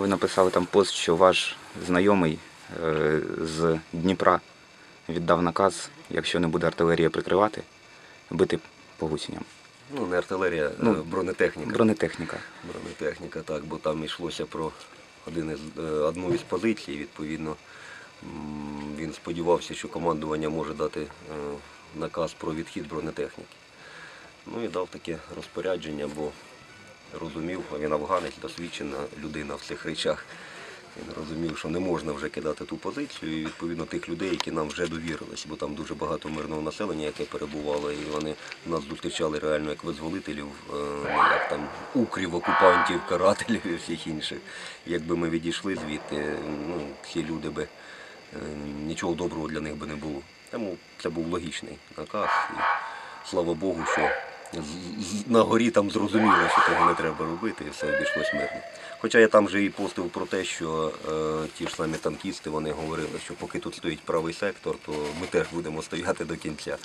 Ви написали там пост, що ваш знайомий е, з Дніпра віддав наказ, якщо не буде артилерія прикривати, бити по гусіням. Ну, не артилерія, Ну, е, бронетехніка. Бронетехніка. Бронетехніка, так, бо там йшлося про один із, е, одну із позицій, відповідно. Він сподівався, що командування може дати наказ про відхід бронетехніки. Ну і дав таке розпорядження, бо розумів, він афганець, досвідчена людина в цих речах. Він розумів, що не можна вже кидати ту позицію, і відповідно тих людей, які нам вже довірились, бо там дуже багато мирного населення, яке перебувало, і вони нас зустрічали реально як визволителів, е, як там укрів, окупантів, карателів і всіх інших. Якби ми відійшли звідти, ну, ці люди би е, нічого доброго для них би не було. Тому це був логічний наказ. І слава Богу, що на горі там зрозуміло, що того не треба робити, і все обійшлось мирно. Хоча я там же і постив про те, що е, ті ж самі танкісти вони говорили, що поки тут стоїть правий сектор, то ми теж будемо стояти до кінця.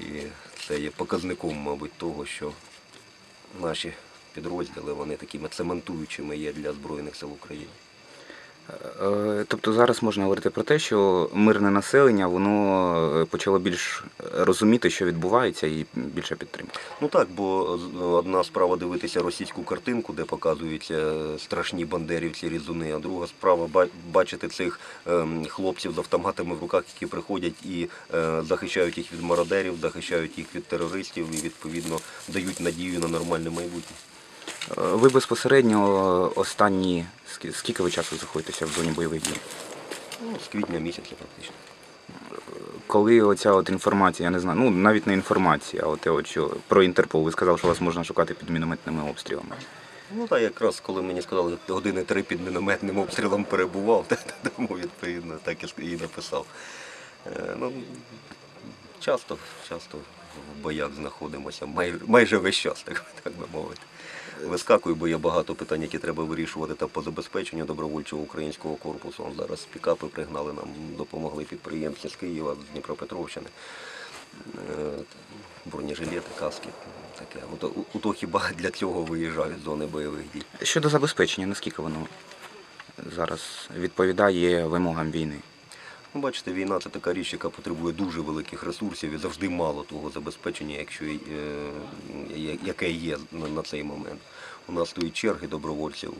І це є показником, мабуть, того, що наші підрозділи вони такими цементуючими є для Збройних сил України. Е, Тобто зараз можна говорити про те, що мирне населення воно е, почало більш розуміти, що відбувається, і більше підтримки. Ну так, бо одна справа дивитися російську картинку, де показуються страшні бандерівці, різуни, а друга справа бачити цих ем, хлопців з автоматами в руках, які приходять і е, захищають їх від мародерів, захищають їх від терористів і відповідно дають надію на нормальне майбутнє. Е, Ви безпосередньо останні скільки ви часу знаходитеся в зоні бойових дій? Ну, з квітня місяця практично. Коли оця от інформація, я не знаю, ну навіть не інформація, а от, от що про Інтерпол, ви сказали, що вас можна шукати під мінометними обстрілами. Ну так, якраз коли мені сказали, години три під мінометним обстрілом перебував, тому відповідно так і написав. Е, Ну, часто, часто в боях знаходимося, майже, майже весь час, так, так би мовити. Вискакую, бо є багато питань, які треба вирішувати та по забезпеченню добровольчого українського корпусу. Зараз пікапи пригнали нам, допомогли підприємці з Києва, з Дніпропетровщини. Е, Бронежилети, каски. Таке. Ото, ото хіба для цього виїжджають з зони бойових дій. Щодо забезпечення, наскільки воно зараз відповідає вимогам війни? Ну, бачите, війна це така річ, яка потребує дуже великих ресурсів і завжди мало того забезпечення, якщо, е, яке є на, цей момент. У нас стоїть черги добровольців.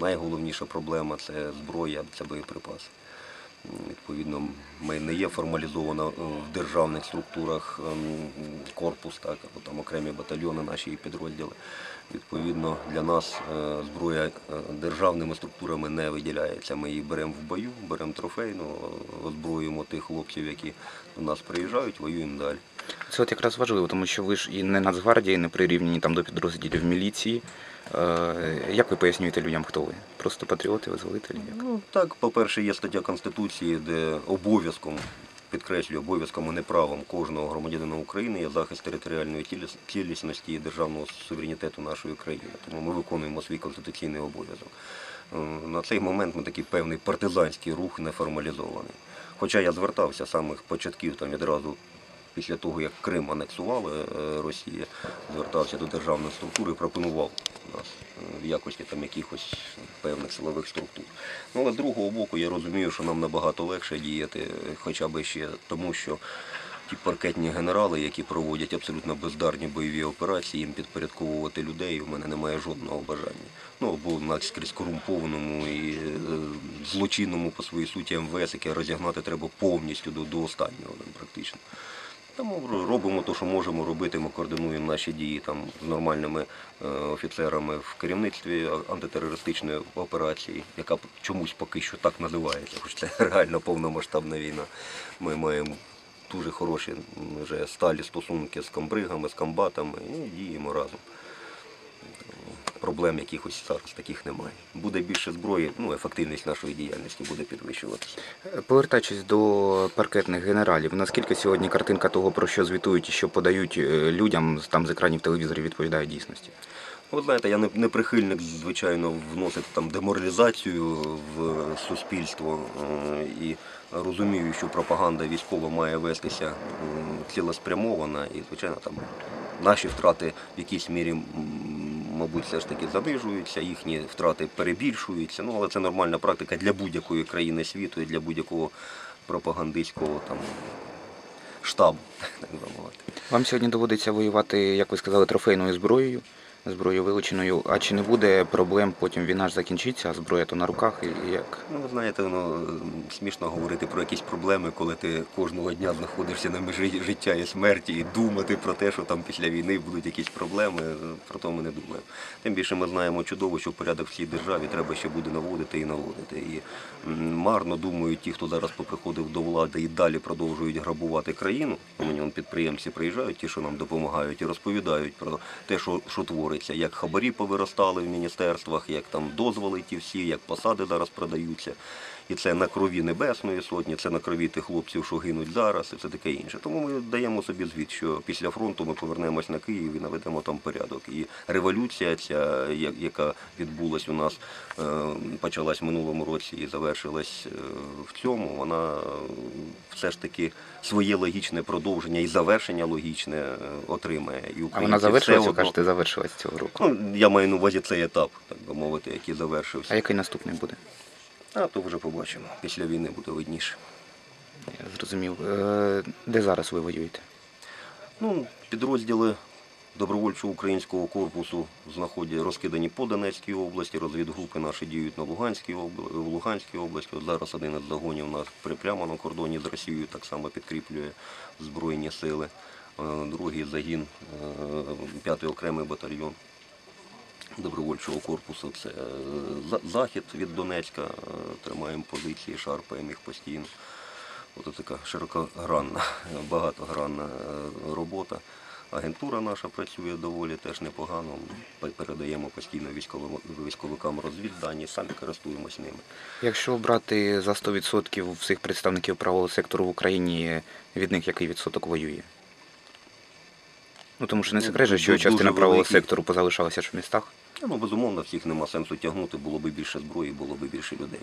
Найголовніша проблема це зброя, це боєприпаси. Відповідно, ми не є формалізовано е, в державних структурах ем, корпус, так, або там окремі батальйони, наші підрозділи. Відповідно, для нас е, зброя е, державними структурами не виділяється. Ми її беремо в бою, беремо трофейну, е, озброюємо тих хлопців, які до нас приїжджають, воюємо далі. Це от якраз важливо, тому що ви ж і не Нацгвардія, і не прирівняні там до підрозділів міліції. Як ви пояснюєте людям, хто ви? Просто патріоти, визволителі? Як? Ну так, по-перше, є стаття Конституції, де обов'язком, підкреслюю, обов'язком і не правом кожного громадянина України є захист територіальної цілісності і державного суверенітету нашої країни. Тому ми виконуємо свій конституційний обов'язок. Е, На цей момент ми такий певний партизанський рух неформалізований. Хоча я звертався з самих початків там відразу. Після того, як Крим анексувала е, Росія, звертався до державної структури і пропонував нас е, в якості там якихось певних силових структур. Ну, але з другого боку, я розумію, що нам набагато легше діяти, хоча б ще тому, що ті паркетні генерали, які проводять абсолютно бездарні бойові операції, їм підпорядковувати людей, у мене немає жодного бажання. Ну, або наскрізь корумпованому і е, злочинному по своїй суті МВС, яке розігнати треба повністю до, до останнього практично. Тому робимо те, що можемо робити. Ми координуємо наші дії там з нормальними е, офіцерами в керівництві антитерористичної операції, яка чомусь поки що так називається, хоч це реально повномасштабна війна. Ми маємо дуже хороші вже сталі стосунки з комбригами, з комбатами і діємо разом. Проблем якихось зараз таких немає. Буде більше зброї, ну ефективність нашої діяльності буде підвищуватися. Повертаючись до паркетних генералів, наскільки сьогодні картинка того, про що звітують і що подають е, людям там з екранів телевізорів, відповідає дійсності? Ну, Ви знаєте, я не, прихильник, звичайно, вносити там деморалізацію в суспільство е, і розумію, що пропаганда військова має вестися цілеспрямована і, звичайно, там наші втрати в якійсь мірі мабуть, все ж таки занижуються, їхні втрати перебільшуються. Ну, але це нормальна практика для будь-якої країни світу і для будь-якого пропагандистського там штабу, так би мовити. Вам сьогодні доводиться воювати, як ви сказали, трофейною зброєю, зброєю вилученою. А чи не буде проблем потім війна ж закінчиться, а зброя то на руках і як? Ну, ви знаєте, ну, смішно говорити про якісь проблеми, коли ти кожного дня знаходишся на межі життя і смерті, і думати про те, що там після війни будуть якісь проблеми, про то ми не думаємо. Тим більше ми знаємо чудово, що порядок в цій державі треба ще буде наводити і наводити. І марно думають ті, хто зараз поприходив до влади і далі продовжують грабувати країну. У мені підприємці приїжджають, ті, що нам допомагають, і розповідають про те, що, що твориться, як хабарі повиростали в міністерствах, як там дозволи ті всі, як посади зараз продаються. І це на крові Небесної сотні, це на крові тих хлопців, що гинуть зараз, і все таке інше. Тому ми даємо собі звіт, що після фронту ми повернемось на Київ і наведемо там порядок. І революція, ця, яка відбулась у нас, е, почалась в минулому році і завершилась е, в цьому, вона е, все ж таки своє логічне продовження і завершення логічне отримає. І А вона одно- кажете, завершилась цього року. Ну, я маю на увазі цей етап, так би мовити, який завершився. А який наступний буде? А то вже побачимо. Після війни буде видніше. Я зрозумів. Е, Де зараз ви воюєте? Ну, підрозділи добровольчого українського корпусу знаходять розкидані по Донецькій області. Розвідгрупи наші діють на Луганській області, в Луганській області. От зараз один із загонів у нас прямо на кордоні з Росією так само підкріплює Збройні сили. Е, Другий загін, е, п'ятий окремий батальйон добровольчого корпусу. Це е, захід від Донецька. е, Тримаємо позиції, шарпаємо їх постійно. Ось така широкогранна, багатогранна е, робота. Агентура наша працює доволі теж непогано. Передаємо постійно військовикам розвіддані, самі користуємось ними. Якщо брати за 100% всіх представників правого сектору в Україні, від них який відсоток воює? Ну тому що не Ну, секрет, що частина правого сектору позалишалася ж в містах. Ну, безумовно, всіх нема сенсу тягнути, було б більше зброї, було б більше людей.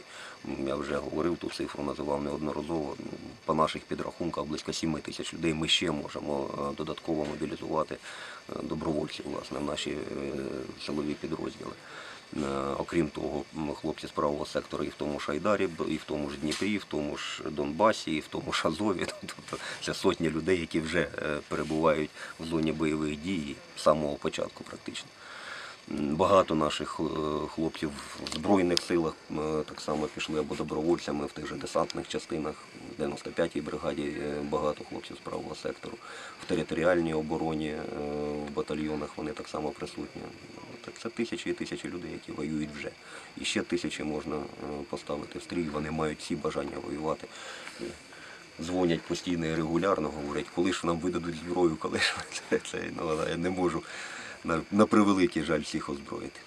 Я вже говорив ту цифру, називав неодноразово. Ну, По наших підрахунках близько 7 тисяч людей ми ще можемо е, додатково мобілізувати е, добровольців власне, в наші е, силові підрозділи. Окрім того, хлопці з правого сектору і в тому ж Айдарі, і в тому ж Дніпрі, і в тому ж Донбасі, і в тому ж Азові. Тобто це сотні людей, які вже перебувають в зоні бойових дій з самого початку практично. Багато наших е, хлопців в Збройних силах е, так само пішли або добровольцями в тих же десантних частинах, в 95-й бригаді е, багато хлопців з правого сектору. В територіальній обороні в батальйонах вони так само присутні. Це тисячі і тисячі людей, які воюють вже. І ще тисячі можна поставити в стрій, вони мають всі бажання воювати. Дзвонять постійно і регулярно, говорять, коли ж нам видадуть зброю, коли ж це ну, я не можу на, превеликий жаль всіх озброїти.